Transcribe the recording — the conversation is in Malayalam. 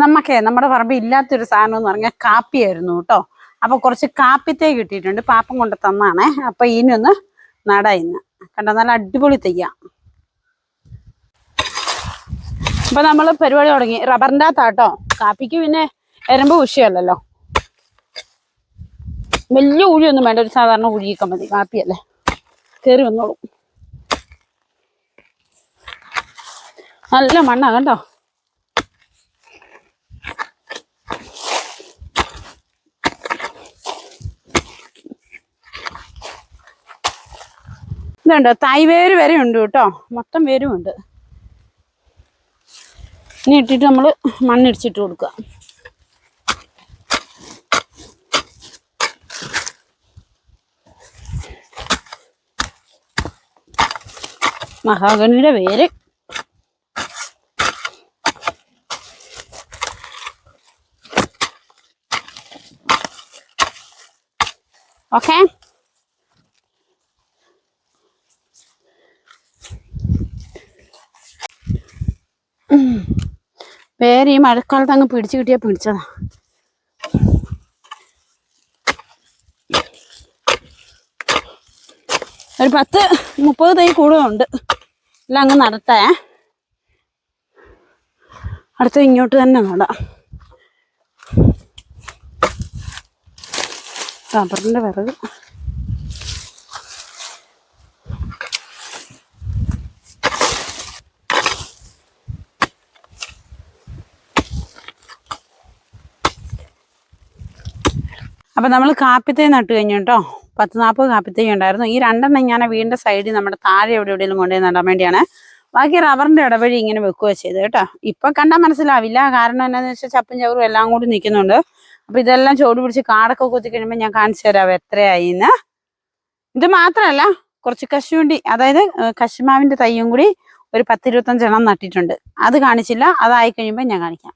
നമുക്കേ നമ്മുടെ പറമ്പിൽ ഇല്ലാത്തൊരു സാധനം എന്ന് പറഞ്ഞാൽ കാപ്പിയായിരുന്നു കേട്ടോ. അപ്പൊ കുറച്ച് കാപ്പിത്തേ കിട്ടിയിട്ടുണ്ട്. പാപ്പം കൊണ്ട് തന്നാണേ. അപ്പൊ ഇനിയൊന്ന് നടാ ഇന്ന്. കണ്ടോ നല്ല അടിപൊളി തെയ്യാം. അപ്പൊ നമ്മൾ പരിപാടി തുടങ്ങി. റബ്ബറിന്റെ അകത്താട്ടോ. കാപ്പിക്ക് പിന്നെ എരമ്പ് വിഷയമല്ലല്ലോ വലിയ ഉഴിയൊന്നും വേണ്ട. ഒരു സാധാരണ ഉഴിയൊക്കെ മതി. കാപ്പിയല്ലേ. കയറി വന്നോളൂ. നല്ല മണ്ണാ കണ്ടോ? ഇതുണ്ട്. തൈവേര് വരെ ഉണ്ട് കേട്ടോ. മൊത്തം വേരുമുണ്ട് ഇനി ഇട്ടിട്ട് നമ്മൾ മണ്ണിടിച്ചിട്ട് കൊടുക്കുക. മഹാഗണിയുടെ വേര്. ഓക്കെ വേറെ ഈ മഴക്കാലത്ത് അങ്ങ് പിടിച്ചു കിട്ടിയാ പിടിച്ചതാ. ഒരു പത്ത് മുപ്പത് തൈ കൂടുതലുണ്ട് എല്ലാം അങ്ങ് നടത്തേ. അടുത്ത ഇങ്ങോട്ട് തന്നെ നടാം. റബ്ബറിന്റെ വിറക്. അപ്പം നമ്മൾ കാപ്പിത്തേ നട്ട് കഴിഞ്ഞു കേട്ടോ. പത്ത് നാൽപ്പത് കാപ്പിത്തേ ഉണ്ടായിരുന്നു. ഈ രണ്ടെണ്ണം ഞാൻ വീടിന്റെ സൈഡിൽ നമ്മുടെ താഴെ എവിടെ എവിടെയെങ്കിലും കൊണ്ടുപോയി നടാൻ വേണ്ടിയാണ്. ബാക്കി റബ്ബറിന്റെ ഇടവഴി ഇങ്ങനെ വെക്കുകയോ ചെയ്തു കേട്ടോ. ഇപ്പം കണ്ടാൽ മനസ്സിലാവില്ല. കാരണം എന്നാന്ന് വെച്ചാൽ ചപ്പും ചവറും എല്ലാം കൂടി നിൽക്കുന്നുണ്ട്. അപ്പം ഇതെല്ലാം ചോട് പിടിച്ച് കാടൊക്കെ കുത്തി കഴിയുമ്പോൾ ഞാൻ കാണിച്ചു തരാം എത്രയായി എന്ന് ഇത് മാത്രമല്ല കുറച്ച് കശുവണ്ടി അതായത് കശുമാവിന്റെ തയ്യും കൂടി ഒരു പത്തിരുപത്തഞ്ചെണ്ണം നട്ടിട്ടുണ്ട്. അത് കാണിച്ചില്ല. അതായി കഴിയുമ്പോൾ ഞാൻ കാണിക്കാം.